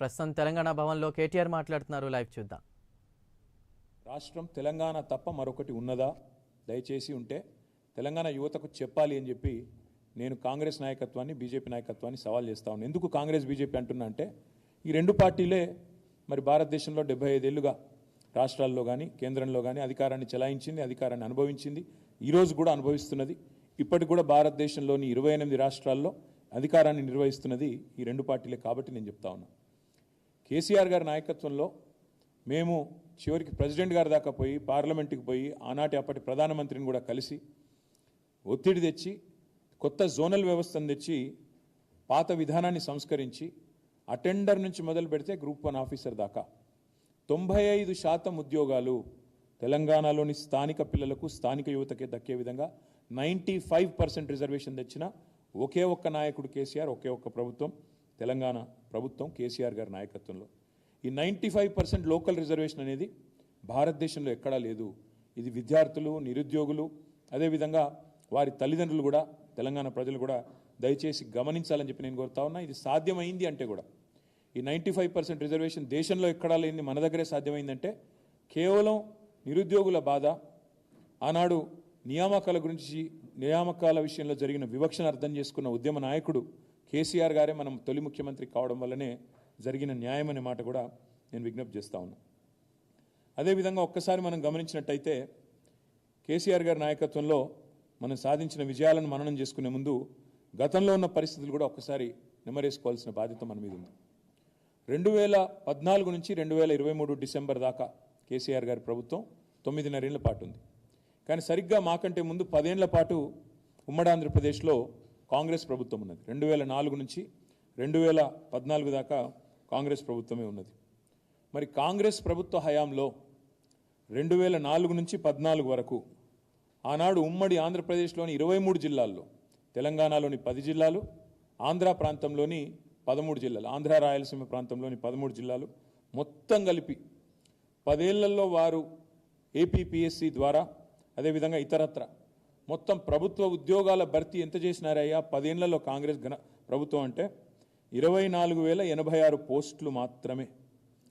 ప్రస్తుతం తెలంగాణ భవన్లో కేటీఆర్ మాట్లాడుతున్నారు. లైవ్ చూద్దాం. రాష్ట్రం తెలంగాణ తప్ప మరొకటి ఉన్నదా? దయచేసి ఉంటే తెలంగాణ యువతకు చెప్పాలి అని చెప్పి నేను కాంగ్రెస్ నాయకత్వాన్ని బీజేపీ నాయకత్వాన్ని సవాల్ చేస్తా ఉన్నాను ఎందుకు కాంగ్రెస్ బీజేపీ అంటున్నా అంటే ఈ రెండు పార్టీలే మరి భారతదేశంలో డెబ్బై ఐదేళ్ళుగా రాష్ట్రాల్లో కానీ కేంద్రంలో కానీ అధికారాన్ని చెలాయించింది అధికారాన్ని అనుభవించింది. ఈరోజు కూడా అనుభవిస్తున్నది. ఇప్పటికి కూడా భారతదేశంలోని ఇరవై ఎనిమిది రాష్ట్రాల్లో అధికారాన్ని నిర్వహిస్తున్నది ఈ రెండు పార్టీలే కాబట్టి నేను చెప్తా ఉన్నా. కేసీఆర్ గారి నాయకత్వంలో మేము చివరికి ప్రెసిడెంట్ గారి దాకా పోయి పార్లమెంట్కి పోయి ఆనాటి అప్పటి ప్రధానమంత్రిని కూడా కలిసి ఒత్తిడి తెచ్చి కొత్త జోనల్ వ్యవస్థను తెచ్చి పాత విధానాన్ని సంస్కరించి అటెండర్ నుంచి మొదలు పెడితే గ్రూప్ వన్ ఆఫీసర్ దాకా. తొంభై ఐదు శాతం ఉద్యోగాలు తెలంగాణలోని స్థానిక పిల్లలకు స్థానిక యువతకే దక్కే విధంగా నైంటీ ఫైవ్ పర్సెంట్ రిజర్వేషన్ తెచ్చిన ఒకే ఒక్క నాయకుడు కేసీఆర్ ఒకే ఒక్క ప్రభుత్వం. తెలంగాణ ప్రభుత్వం కేసీఆర్ గారి నాయకత్వంలో. ఈ ninety five percent local reservation అనేది భారతదేశంలో ఎక్కడా లేదు. ఇది విద్యార్థులు నిరుద్యోగులు అదేవిధంగా వారి తల్లిదండ్రులు కూడా తెలంగాణ ప్రజలు కూడా దయచేసి గమనించాలని చెప్పి నేను కోరుతా ఉన్నా. ఇది సాధ్యమైంది అంటే కూడా. ఈ నైంటీ ఫైవ్ పర్సెంట్ రిజర్వేషన్ దేశంలో ఎక్కడా లేని మన దగ్గరే సాధ్యమైందంటే కేవలం నిరుద్యోగుల బాధ. ఆనాడు నియామకాల గురించి నియామకాల విషయంలో జరిగిన వివక్షను అర్థం చేసుకున్న ఉద్యమ నాయకుడు కేసీఆర్ గారే మనం తొలి ముఖ్యమంత్రి కావడం వల్లనే జరిగిన న్యాయం అనే మాట కూడా నేను విజ్ఞప్తి చేస్తా ఉన్నా. అదేవిధంగా ఒక్కసారి మనం గమనించినట్టయితే కేసీఆర్ గారి నాయకత్వంలో మనం సాధించిన విజయాలను మననం చేసుకునే ముందు గతంలో ఉన్న పరిస్థితులు కూడా ఒక్కసారి నెమరేసుకోవాల్సిన బాధ్యత మన మీద ఉంది. రెండు వేల పద్నాలుగు నుంచి రెండు వేల ఇరవై మూడు డిసెంబర్ దాకా కేసీఆర్ గారి ప్రభుత్వం తొమ్మిదిన్నరేళ్ళ పాటు ఉంది. కానీ సరిగ్గా మాకంటే ముందు పదేళ్ళ పాటు ఉమ్మడి ఆంధ్రప్రదేశ్లో కాంగ్రెస్ ప్రభుత్వం ఉన్నది. రెండు వేల నాలుగు నుంచి రెండు వేల పద్నాలుగు దాకా కాంగ్రెస్ ప్రభుత్వమే ఉన్నది. మరి కాంగ్రెస్ ప్రభుత్వ హయాంలో రెండు వేల నాలుగు నుంచి పద్నాలుగు వరకు ఆనాడు ఉమ్మడి ఆంధ్రప్రదేశ్లోని ఇరవై మూడు జిల్లాల్లో తెలంగాణలోని పది జిల్లాలు ఆంధ్ర ప్రాంతంలోని పదమూడు జిల్లాలు ఆంధ్ర రాయలసీమ ప్రాంతంలోని పదమూడు జిల్లాలు మొత్తం కలిపి పదేళ్ళలో వారు ఏపీపీఎస్సి ద్వారా అదేవిధంగా ఇతరత్ర. మొత్తం ప్రభుత్వ ఉద్యోగాల భర్తీ ఎంత చేసినారయ్యా పదేళ్ళలో కాంగ్రెస్ ఘన ప్రభుత్వం అంటే ఇరవై నాలుగు వేల ఎనభై ఆరు పోస్టులు మాత్రమే.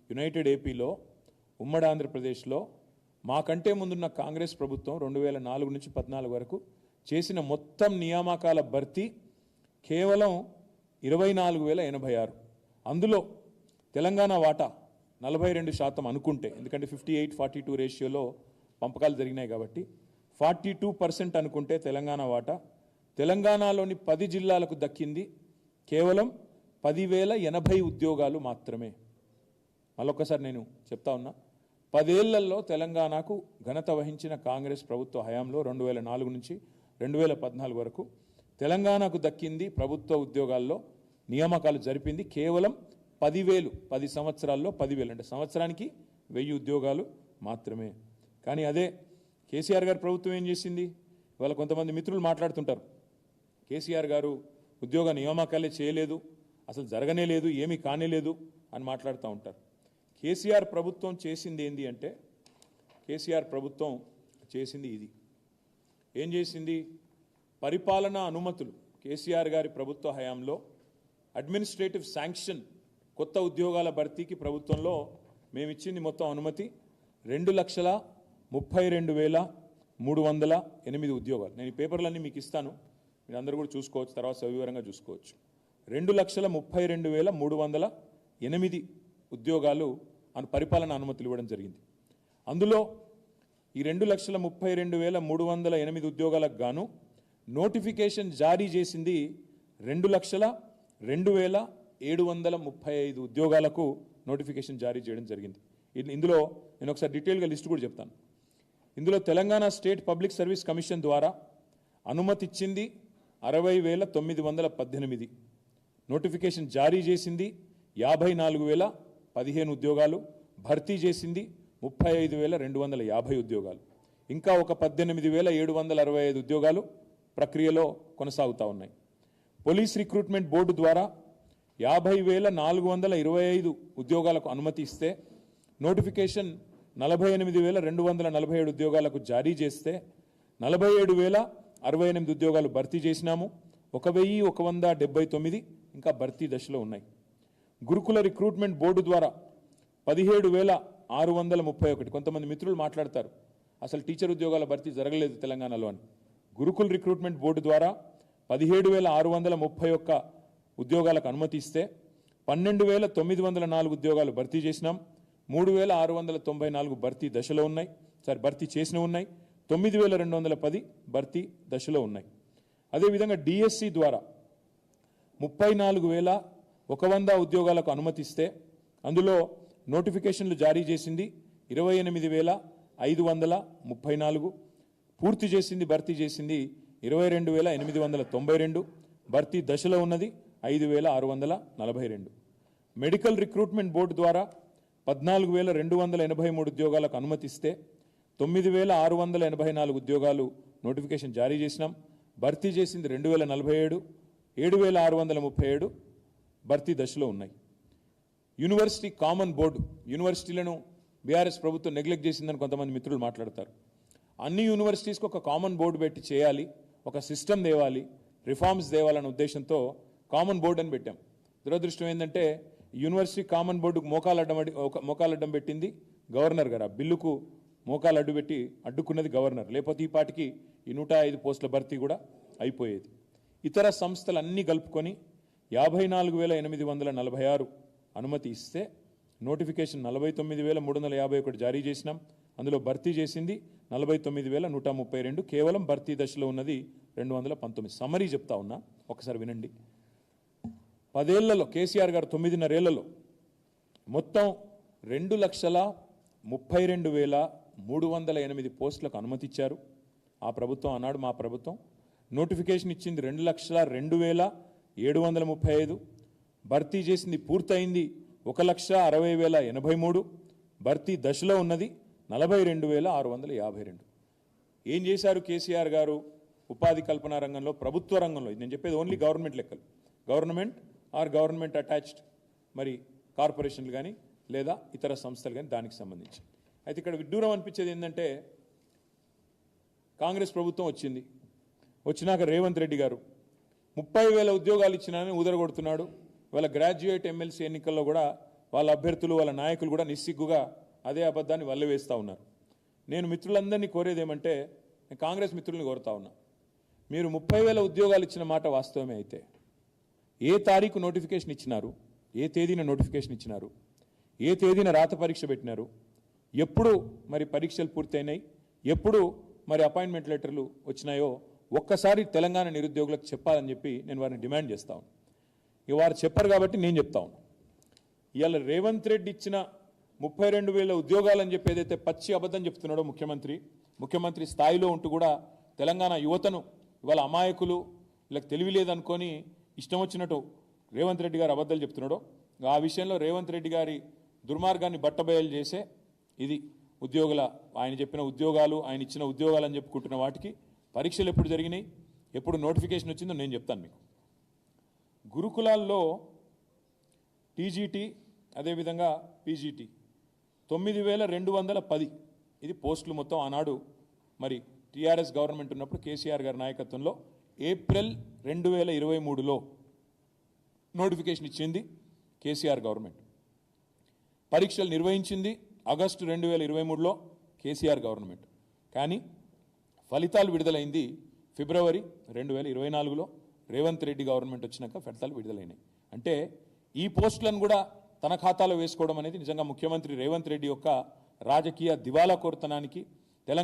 యునైటెడ్ ఏపీలో ఉమ్మడి ఆంధ్రప్రదేశ్లో మాకంటే ముందున్న కాంగ్రెస్ ప్రభుత్వం రెండు వేల నాలుగు నుంచి పద్నాలుగు వరకు చేసిన మొత్తం నియామకాల భర్తీ కేవలం ఇరవై నాలుగు వేల ఎనభై ఆరు. అందులో తెలంగాణ వాటా నలభై రెండు శాతం అనుకుంటే ఎందుకంటే ఫిఫ్టీ ఎయిట్ ఫార్టీ టూ రేషియోలో పంపకాలు జరిగినాయి కాబట్టి ఫార్టీ టూ పర్సెంట్ అనుకుంటే తెలంగాణ వాటా. తెలంగాణలోని పది జిల్లాలకు దక్కింది కేవలం పదివేల ఎనభై ఉద్యోగాలు మాత్రమే. మళ్ళొక్కసారి నేను చెప్తా ఉన్నా పదేళ్ళలో తెలంగాణకు ఘనత వహించిన కాంగ్రెస్ ప్రభుత్వ హయాంలో రెండు వేల నాలుగు నుంచి రెండు వేల పద్నాలుగు వరకు తెలంగాణకు దక్కింది ప్రభుత్వ ఉద్యోగాల్లో నియామకాలు జరిపింది కేవలం పదివేలు పది సంవత్సరాల్లో పదివేలు. అంటే సంవత్సరానికి వెయ్యి ఉద్యోగాలు మాత్రమే. కానీ అదే కేసీఆర్ గారి ప్రభుత్వం ఏం చేసింది? ఇవాళ కొంతమంది మిత్రులు మాట్లాడుతుంటారు. కేసీఆర్ గారు ఉద్యోగ నియామకాలే చేయలేదు అసలు జరగనే లేదు ఏమీ కానే లేదు అని మాట్లాడుతూ ఉంటారు. కేసీఆర్ ప్రభుత్వం చేసింది ఏంది అంటే కేసీఆర్ ప్రభుత్వం చేసింది ఇది. ఏం చేసింది? పరిపాలనా అనుమతులు. కేసీఆర్ గారి ప్రభుత్వ హయాంలో అడ్మినిస్ట్రేటివ్ శాంక్షన్ కొత్త ఉద్యోగాల భర్తీకి ప్రభుత్వంలో మేము ఇచ్చింది మొత్తం అనుమతి రెండు లక్షల ముప్పై రెండు వేల మూడు వందల ఎనిమిది ఉద్యోగాలు. నేను ఈ పేపర్లన్నీ మీకు ఇస్తాను. మీరు అందరూ కూడా చూసుకోవచ్చు తర్వాత సవివరంగా చూసుకోవచ్చు. రెండు లక్షల ముప్పై రెండు వేల మూడు వందల ఎనిమిది ఉద్యోగాలు అను పరిపాలన అనుమతులు ఇవ్వడం జరిగింది. అందులో ఈ రెండు లక్షల ముప్పై రెండు వేల మూడు వందల ఎనిమిది ఉద్యోగాలకు గాను నోటిఫికేషన్ జారీ చేసింది రెండు లక్షల రెండు వేల ఏడు వందల ముప్పై ఐదు ఉద్యోగాలకు నోటిఫికేషన్ జారీ చేయడం జరిగింది. ఇందులో నేను ఒకసారి డీటెయిల్గా లిస్ట్ కూడా చెప్తాను. ఇందులో Telangana state public service commission ద్వారా అనుమతి ఇచ్చింది అరవై వేల తొమ్మిది వందల పద్దెనిమిది. నోటిఫికేషన్ జారీ చేసింది యాభై నాలుగు వేల పదిహేను ఉద్యోగాలు భర్తీ చేసింది ముప్పై ఐదు వేల రెండు వందల యాభై ఉద్యోగాలు. ఇంకా ఒక పద్దెనిమిది వేల ఏడు వందల అరవై ఐదు ఉద్యోగాలు ప్రక్రియలో కొనసాగుతూ ఉన్నాయి. పోలీస్ రిక్రూట్మెంట్ బోర్డు ద్వారా యాభై వేల నాలుగు వందల ఇరవై ఐదు ఉద్యోగాలకు అనుమతి ఇస్తే నోటిఫికేషన్ నలభై ఎనిమిది వేల రెండు వందల నలభై ఏడు ఉద్యోగాలకు జారీ చేస్తే నలభై ఏడు వేల అరవై ఎనిమిది ఉద్యోగాలు భర్తీ చేసినాము. ఒక వెయ్యి ఒక వంద డెబ్బై తొమ్మిది ఇంకా భర్తీ దశలో ఉన్నాయి. గురుకుల రిక్రూట్మెంట్ బోర్డు ద్వారా పదిహేడు వేల ఆరు వందల ముప్పై ఒకటి. కొంతమంది మిత్రులు మాట్లాడతారు అసలు టీచర్ ఉద్యోగాల భర్తీ జరగలేదు తెలంగాణలో అని. గురుకుల రిక్రూట్మెంట్ బోర్డు ద్వారా పదిహేడు వేల ఆరు వందల ముప్పై ఒక్క ఉద్యోగాలకు అనుమతిస్తే పన్నెండు వేల తొమ్మిది వందల నాలుగు ఉద్యోగాలు భర్తీ చేసినాం. మూడు వేల ఆరు వందల తొంభై నాలుగు భర్తీ దశలో ఉన్నాయి. సారీ భర్తీ చేసినవి ఉన్నాయి. తొమ్మిది వేల రెండు వందల పది భర్తీ దశలో ఉన్నాయి. అదేవిధంగా డిఎస్సి ద్వారా ముప్పై నాలుగు వేల ఒక వంద ఉద్యోగాలకు అనుమతిస్తే అందులో నోటిఫికేషన్లు జారీ చేసింది ఇరవై ఎనిమిది వేల ఐదు వందల ముప్పై నాలుగు. పూర్తి చేసింది భర్తీ చేసింది ఇరవై రెండు వేల ఎనిమిది వందల తొంభై రెండు. భర్తీ దశలో ఉన్నది ఐదు వేల ఆరు వందల నలభై రెండు. మెడికల్ రిక్రూట్మెంట్ బోర్డు ద్వారా పద్నాలుగు వేల రెండు వందల ఎనభై మూడు ఉద్యోగాలకు అనుమతిస్తే తొమ్మిది వేల ఆరు వందల ఎనభై నాలుగు ఉద్యోగాలు నోటిఫికేషన్ జారీ చేసినాం. భర్తీ చేసింది రెండు వేల నలభై ఏడు ఏడు వేల ఆరు వందల ముప్పై ఏడు భర్తీ దశలో ఉన్నాయి. యూనివర్సిటీ కామన్ బోర్డు యూనివర్సిటీలను బీఆర్ఎస్ ప్రభుత్వం నెగ్లెక్ట్ చేసిందని కొంతమంది మిత్రులు మాట్లాడతారు. అన్ని యూనివర్సిటీస్కి ఒక కామన్ బోర్డు పెట్టి చేయాలి ఒక సిస్టమ్ తేవాలి రిఫార్మ్స్ తేవాలనే ఉద్దేశంతో కామన్ బోర్డు అని పెట్టాం. దురదృష్టం ఏంటంటే యూనివర్సిటీ కామన్ బోర్డుకు మోకాలు అడ్డం అడి- మోకాలు అడ్డం పెట్టింది గవర్నర్ గారు. ఆ బిల్లుకు మోకాలు అడ్డు పెట్టి అడ్డుకున్నది గవర్నర్. లేకపోతే ఈ పాటికి ఈ నూట ఐదు పోస్టుల భర్తీ కూడా అయిపోయేది. ఇతర సంస్థలు అన్నీ కలుపుకొని యాభై నాలుగు వేల ఎనిమిది వందల నలభై ఆరు అనుమతి ఇస్తే నోటిఫికేషన్ నలభై తొమ్మిది వేల మూడు వందల యాభై ఒకటి జారీ చేసినాం. అందులో భర్తీ చేసింది నలభై తొమ్మిది వేల నూట ముప్పై రెండు. కేవలం భర్తీ దశలో ఉన్నది రెండు వందల పంతొమ్మిది. సమరీ చెప్తా ఉన్నా. ఒకసారి వినండి. పదేళ్ళలో కేసీఆర్ గారు తొమ్మిదిన్నరేళ్ళలో మొత్తం రెండు లక్షల ముప్పై రెండు వేల మూడు వందల ఎనిమిది పోస్టులకు అనుమతి ఇచ్చారు ఆ ప్రభుత్వం అన్నాడు మా ప్రభుత్వం నోటిఫికేషన్ ఇచ్చింది రెండు లక్షల రెండు వేల ఏడు వందల ముప్పై ఐదు. భర్తీ చేసింది పూర్తయింది ఒక లక్ష అరవై వేల ఎనభై మూడు. భర్తీ దశలో ఉన్నది నలభై రెండు వేల ఆరు వందల యాభై రెండు. ఏం చేశారు కేసీఆర్ గారు? ఉపాధి కల్పన రంగంలో ప్రభుత్వ రంగంలో? ఇది నేను చెప్పేది ఓన్లీ గవర్నమెంట్ లెక్కలు. గవర్నమెంట్ ఆర్ గవర్నమెంట్ అటాచ్డ్ మరి కార్పొరేషన్లు కానీ లేదా ఇతర సంస్థలు కానీ దానికి సంబంధించి. అయితే ఇక్కడ విడ్డూరం అనిపించేది ఏంటంటే కాంగ్రెస్ ప్రభుత్వం వచ్చింది. వచ్చినాక రేవంత్ రెడ్డి గారు ముప్పై వేల ఉద్యోగాలు ఇచ్చినానని ఊదరగొడుతున్నాడు. వాళ్ళ గ్రాడ్యుయేట్ ఎమ్మెల్సీ ఎన్నికల్లో కూడా వాళ్ళ అభ్యర్థులు వాళ్ళ నాయకులు కూడా నిస్సిగ్గుగా అదే అబద్ధాన్ని వల్లవేస్తూ ఉన్నారు. నేను మిత్రులందరినీ కోరేది ఏమంటే నేను కాంగ్రెస్ మిత్రుల్ని కోరుతా ఉన్నా. మీరు ముప్పై వేల ఉద్యోగాలు ఇచ్చిన మాట వాస్తవమే అయితే. ఏ తారీఖు నోటిఫికేషన్ ఇచ్చినారు? ఏ తేదీన నోటిఫికేషన్ ఇచ్చినారు? ఏ తేదీన రాత పరీక్ష పెట్టినారు? ఎప్పుడు మరి పరీక్షలు పూర్తయినాయి? ఎప్పుడు మరి అపాయింట్మెంట్ లెటర్లు వచ్చినాయో ఒక్కసారి తెలంగాణ నిరుద్యోగులకు చెప్పాలని చెప్పి నేను వారిని డిమాండ్ చేస్తా ఉన్నాను ఇక వారు చెప్పరు కాబట్టి నేను చెప్తా ఉన్నాను ఇవాళ రేవంత్ రెడ్డి ఇచ్చిన ముప్పై రెండు వేల ఉద్యోగాలని చెప్పి ఏదైతే పచ్చి అబద్ధం చెప్తున్నాడో ముఖ్యమంత్రి ముఖ్యమంత్రి స్థాయిలో ఉంటూ కూడా తెలంగాణ యువతను ఇవాళ అమాయకులు వీళ్ళకి తెలివి లేదనుకొని ఇష్టం వచ్చినట్టు రేవంత్ రెడ్డి గారు అబద్ధాలు చెప్తున్నాడో ఆ విషయంలో రేవంత్ రెడ్డి గారి దుర్మార్గాన్ని బట్టబయలు చేసే ఇది ఉద్యోగుల ఆయన చెప్పిన ఉద్యోగాలు ఆయన ఇచ్చిన ఉద్యోగాలు అని చెప్పుకుంటున్న వాటికి పరీక్షలు ఎప్పుడు జరిగినాయి ఎప్పుడు నోటిఫికేషన్ వచ్చిందో నేను చెప్తాను మీకు. గురుకులాల్లో టీజీటీ అదేవిధంగా పీజీటీ తొమ్మిది వేల రెండు వందల పది ఇది పోస్టులు మొత్తం ఆనాడు మరి టీఆర్ఎస్ గవర్నమెంట్ ఉన్నప్పుడు కేసీఆర్ గారి నాయకత్వంలో ఏప్రిల్ రెండు వేల ఇరవై మూడులో నోటిఫికేషన్ ఇచ్చింది కేసీఆర్ గవర్నమెంట్. పరీక్షలు నిర్వహించింది ఆగస్టు రెండు వేల ఇరవై మూడులో కేసీఆర్ గవర్నమెంట్. కానీ ఫలితాలు విడుదలైంది ఫిబ్రవరి రెండు వేల ఇరవై నాలుగులో. రేవంత్ రెడ్డి గవర్నమెంట్ వచ్చినాక ఫలితాలు విడుదలైనాయి. అంటే ఈ పోస్టులను కూడా తన ఖాతాలో వేసుకోవడం అనేది నిజంగా ముఖ్యమంత్రి రేవంత్ రెడ్డి యొక్క రాజకీయ దివాలా కోర్తనానికి